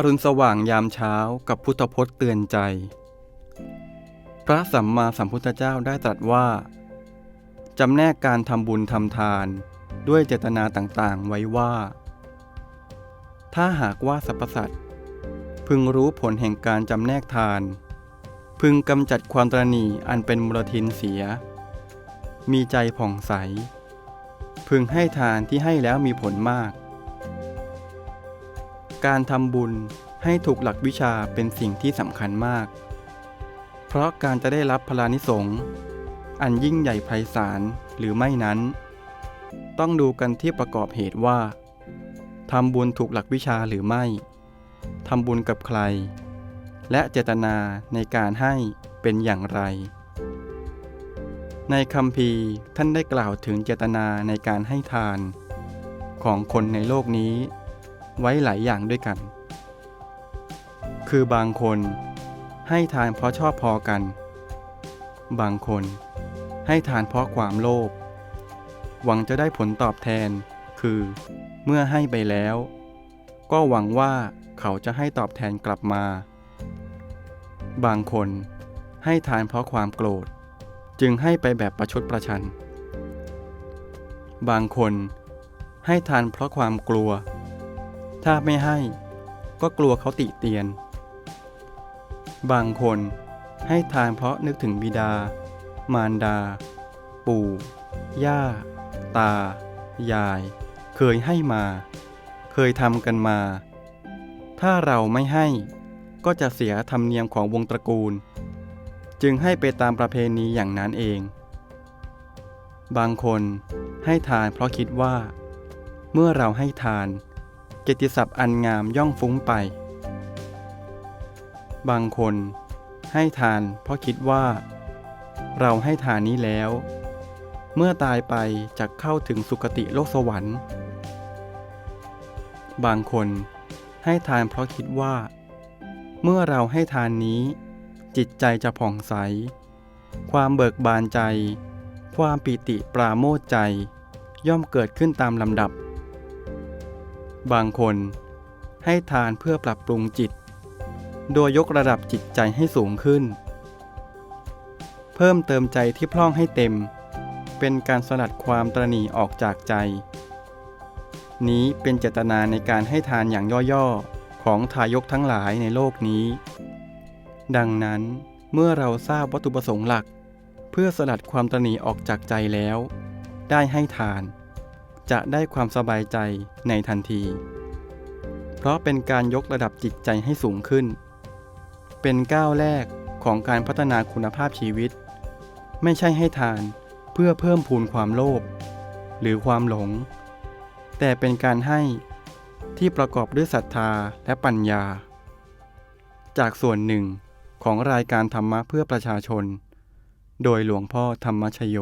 อรุณสว่างยามเช้ากับพุทธพจน์เตือนใจ พระสัมมาสัมพุทธเจ้าได้ตรัสว่า จำแนกการทำบุญทำทานด้วยเจตนาต่างๆไว้ว่า ถ้าหากว่าสรรพสัตว์พึงรู้ผลแห่งการจำแนกทาน พึงกำจัดความตรณีอันเป็นมลทินเสีย มีใจผ่องใส พึงให้ทานที่ให้แล้วมีผลมาก การทำบุญให้ถูกหลักวิชาเป็นสิ่งที่สำคัญมาก เพราะการจะได้รับพลานิสงอันยิ่งใหญ่ไพศาลหรือไม่นั้น ต้องดูกันที่ประกอบเหตุว่าทำบุญถูกหลักวิชาหรือไม่ทำบุญกับใคร และเจตนาในการให้เป็นอย่างไร ในคำพีท่านได้กล่าวถึงเจตนาในการให้ทาน ของคนในโลกนี้ ไว้หลายอย่างด้วยกัน คือบางคนให้ทานเพราะชอบพอกัน บางคนให้ทานเพราะความโลภ หวังจะได้ผลตอบแทน คือ เมื่อให้ไปแล้ว ก็หวังว่าเขาจะให้ตอบแทนกลับมา บางคนให้ทานเพราะความโกรธ จึงให้ไปแบบประชดประชัน บางคนให้ทานเพราะความกลัว ถ้าไม่ให้ก็กลัวเขาติเตียน บางคนให้ทานเพราะนึกถึงบิดา มารดา ปู่ ย่า ตา ยาย เคยให้มา เคยทำกันมา ถ้าเราไม่ให้ก็จะเสียธรรมเนียมของวงตระกูล จึงให้ไปตามประเพณีอย่างนั้นเอง บางคนให้ทานเพราะคิดว่า เมื่อเราให้ทานเกียรติศัพท์อันงามย่องฟุ้งไป บางคนให้ทานเพราะคิดว่า เราให้ทานนี้แล้ว เมื่อตายไปจะเข้าถึงสุคติโลกสวรรค์ บางคนให้ทานเพราะคิดว่า เมื่อเราให้ทานนี้ จิตใจจะผ่องใส ความเบิกบานใจ ความปิติปราโมทใจ ย่อมเกิดขึ้นตามลำดับ บางคน ให้ทานเพื่อปรับปรุงจิต โดยยกระดับจิตใจให้สูงขึ้น เพิ่มเติมใจที่พร่องให้เต็ม เป็นการสลัดความตรณีออกจากใจ นี้เป็นเจตนาในการให้ทานอย่างย่อๆ ของทายกทั้งหลายในโลกนี้ ดังนั้นเมื่อเราทราบวัตถุประสงค์หลัก เพื่อสลัดความตรณีออกจากใจแล้ว ได้ให้ทาน จะได้ความสบายใจในทันที เพราะเป็นการยกระดับจิตใจให้สูงขึ้น เป็นก้าวแรกของการพัฒนาคุณภาพชีวิต ไม่ใช่ให้ทานเพื่อเพิ่มพูนความโลภหรือความหลง แต่เป็นการให้ที่ประกอบด้วยศรัทธาและปัญญา จากส่วนหนึ่งของรายการธรรมะเพื่อประชาชน โดยหลวงพ่อธรรมชโย